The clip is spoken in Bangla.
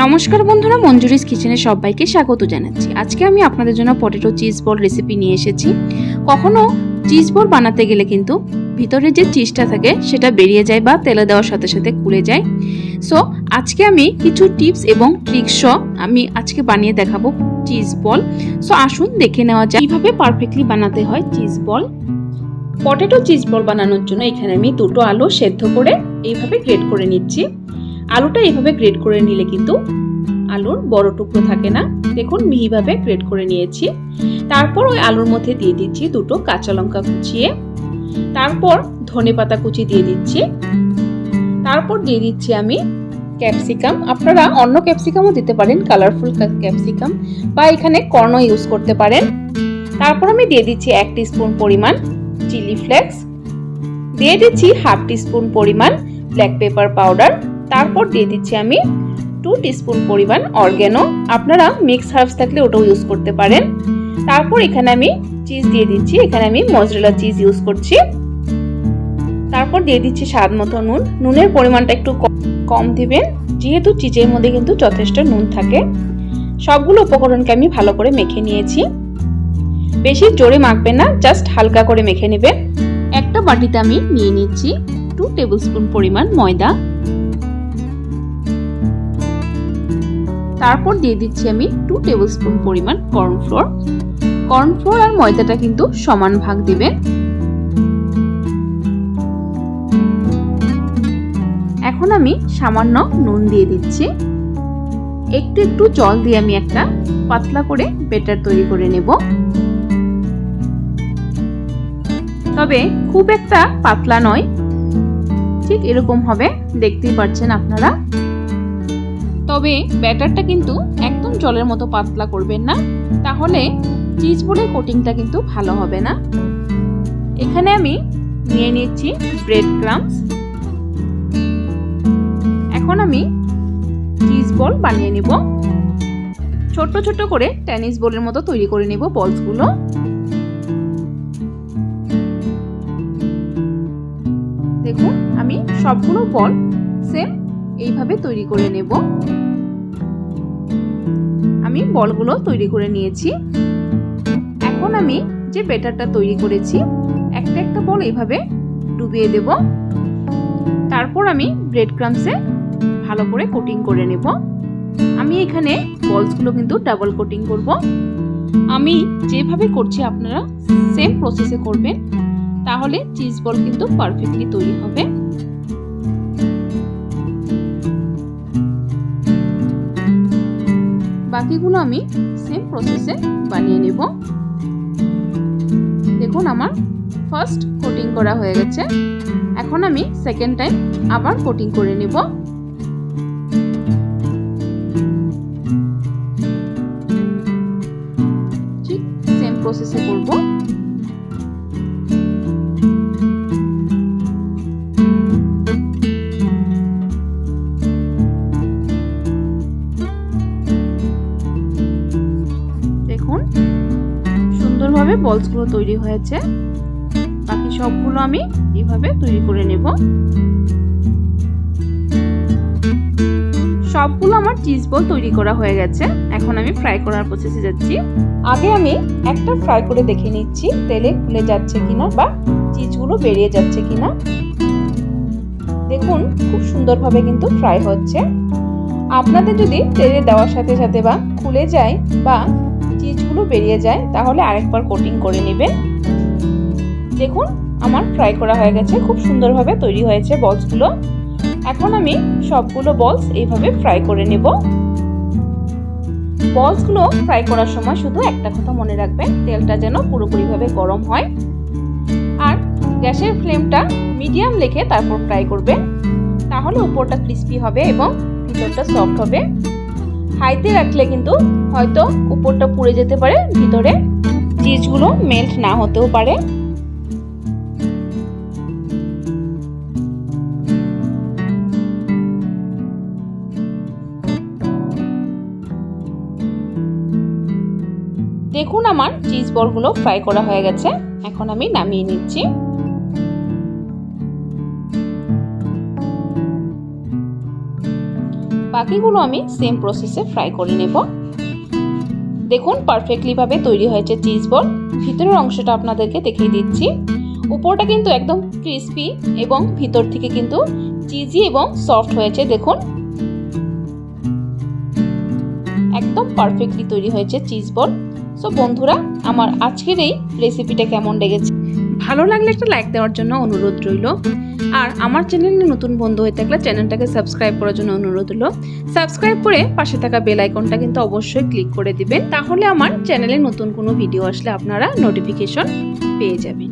নমস্কার বন্ধুরা, মঞ্জুরিস কিচেনে সবাইকে স্বাগত জানাচ্ছি। আজকে আমি আপনাদের জন্য পটেটো চিজ বল রেসিপি নিয়ে এসেছি। কখনো চিজ বল বানাতে গেলে কিন্তু ভিতরে যে চিজটা থাকে, সেটা বেরিয়ে যায় বা তেলে দেওয়ার সাথে সাথে খুলে যায়। সো আজকে আমি কিছু টিপস এবং ট্রিক্স আমি আজকে বানিয়ে দেখাবো চিজ বল। সো আসুন দেখে নেওয়া যায় কীভাবে পারফেক্টলি বানাতে হয় cheese ball. Potato cheese ball বানানোর জন্য এখানে আমি দুটো আলু সেদ্ধ করে এইভাবে গ্রেড করে নিচ্ছি। আলুটা এইভাবে গ্রেড করে নিলে কিন্তু আলুর বড় টুকরো থাকে না। দেখুন, মিহিভাবে গ্রেড করে নিয়েছি। তারপর ওই আলুর মধ্যে দিয়ে দিচ্ছি দুটো কাঁচা লঙ্কা কুচিয়ে। তারপর ধনে পাতা কুচি দিয়ে দিচ্ছি। তারপর দিয়ে দিচ্ছি আমি ক্যাপসিকাম আপনারা অন্য ক্যাপসিকামও দিতে পারেন কালারফুল ক্যাপসিকাম বা এখানে কর্ন ইউজ করতে পারেন। তারপর আমি দিয়ে দিচ্ছি এক স্পুন পরিমাণ চিলি ফ্লেক্স দিয়ে দিচ্ছি হাফ টিস্পুন পরিমাণ ব্ল্যাক পেপার পাউডার তারপর দিয়ে দিচ্ছি আমি টু টিস্পুন পরিমাণ অর্গ্যানো আপনারা মিক্স হার্বস থাকলে ওটাও ইউজ করতে পারেন। তারপর এখানে আমি চিজ দিয়ে দিচ্ছি। এখানে আমি মজরেলা চিজ ইউজ করছি। তারপর দিয়ে দিচ্ছি স্বাদ মতো নুন। নুনের পরিমাণটা একটু কম দিবেন। যেহেতু চিজের মধ্যে কিন্তু যথেষ্ট নুন থাকে। সবগুলো উপকরণকে আমি ভালো করে মেখে নিয়েছি। বেশি জোরে মাখবেন না জাস্ট হালকা করে মেখে নেবেন। একটা বাটিতে আমি নিয়ে নিচ্ছি টু টেবিল স্পুন পরিমাণ ময়দা। তারপর দিয়ে দিচ্ছি আমি টু টেবিল স্পুন পরিমাণ কর্নফ্লোর কর্নফ্লোর আর ময়দাটা কিন্তু সমান ভাগ দিবেন এখন আমি সামান্য নুন দিয়ে দিচ্ছি। একটু একটু জল দিয়ে আমি একটা পাতলা করে বেটার তৈরি করে নেব। তবে খুব একটা পাতলা নয়। ঠিক এরকম হবে, দেখতেই পাচ্ছেন আপনারা। তবে ব্যাটারটা কিন্তু একদম জলের মতো পাতলা করবেন না। তাহলে চিজ বলে কোটিংটা কিন্তু ভালো হবে না। এখানে আমি নিয়ে নিচ্ছি ব্রেড ক্রামস এখন আমি চিজ বল বানিয়ে নিব। ছোট্ট ছোট্ট করে টেনিস বলের মতো তৈরি করে নেব বলসগুলো। দেখুন, আমি সবগুলো বল সেম এইভাবে তৈরি করে নেব। আমি বলগুলো তৈরি করে নিয়েছি। এখন আমি যে বেটারটা তৈরি করেছি, একটা একটা বল এইভাবে ডুবিয়ে দেব। তারপর আমি ব্রেড ক্রামসে ভালো করে কোটিং করে নেব। আমি এখানে বলসগুলো কিন্তু ডাবল কোটিং করব। আমি যেভাবে করছি আপনারা সেম প্রসেসে করবেন, তাহলে চিজ বল কিন্তু পারফেক্টলি তৈরি হবে। বাকিগুলো আমি সেম প্রসেসে বানিয়ে নেব। দেখুন আমার ফার্স্ট কোটিং করা হয়ে গেছে। এখন আমি সেকেন্ড টাইম আবার কোটিং করে নেব। ঠিক সেম প্রসেসে করব। বলসগুলো তৈরি হয়েছে। বাকি সবগুলো আমি এইভাবে তৈরি করে নেব। সবগুলো আমার চিজ বল তৈরি করা হয়ে গেছে। এখন আমি ফ্রাই করার প্রসেসে যাচ্ছি। আগে আমি একটা ফ্রাই করে দেখে নিচ্ছি, তেলে খুলে যাচ্ছে কিনা বা চিজগুলো বেরিয়ে যাচ্ছে কিনা। দেখুন, খুব সুন্দরভাবে কিন্তু ফ্রাই হচ্ছে। আপনাদের যদি তেলে দেওয়ার সাথে সাথে বা খুলে যায় বা চিজগুলো বেরিয়ে যায়, তাহলে আরেকবার কোটিং করে নেবেন। দেখুন, আমার ফ্রাই করা হয়ে গেছে, খুব সুন্দরভাবে তৈরি হয়েছে বলসগুলো। এখন আমি সবগুলো বলস এইভাবে ফ্রাই করে নেব। বলসগুলো ফ্রাই করার সময় শুধু একটা কথা মনে রাখবেন, তেলটা যেন পুরোপুরিভাবে গরম হয়। আর গ্যাসের ফ্লেমটা মিডিয়াম রেখে তারপর ফ্রাই করবেন। তাহলে উপরটা ক্রিস্পি হবে এবং ভিতরটা সফট হবে। হাইতে রাখলে কিন্তু হয়তো উপরটা পুড়ে যেতে পারে, ভিতরে চিজগুলো মেল্ট না হতেও পারে। দেখুন আমার চিজ বলগুলো ফ্রাই করা হয়ে গেছে। এখন আমি নামিয়ে নিচ্ছি। বাকিগুলো আমি সেম প্রসেসে ফ্রাই করে নেব। দেখুন পারফেক্টলিভাবে তৈরি হয়েছে চিজ বল ভিতরের অংশটা আপনাদেরকে দেখিয়ে দিচ্ছি। উপরটা কিন্তু একদম ক্রিস্পি এবং ভিতর থেকে কিন্তু চিজি এবং সফট হয়েছে, দেখুন। একদম পারফেক্টলি তৈরি হয়েছে চিজ বল সো বন্ধুরা, আমার আজকের এই রেসিপিটা কেমন লেগেছে? ভালো লাগলে একটা লাইক দেওয়ার জন্য অনুরোধ রইল। আর আমার চ্যানেলে নতুন বন্ধু হয়ে থাকলে চ্যানেলটাকে সাবস্ক্রাইব করার জন্য অনুরোধ হলো সাবস্ক্রাইব করে পাশে থাকা বেল আইকনটা কিন্তু অবশ্যই ক্লিক করে দিবেন। তাহলে আমার চ্যানেলে নতুন কোনো ভিডিও আসলে আপনারা নোটিফিকেশন পেয়ে যাবেন।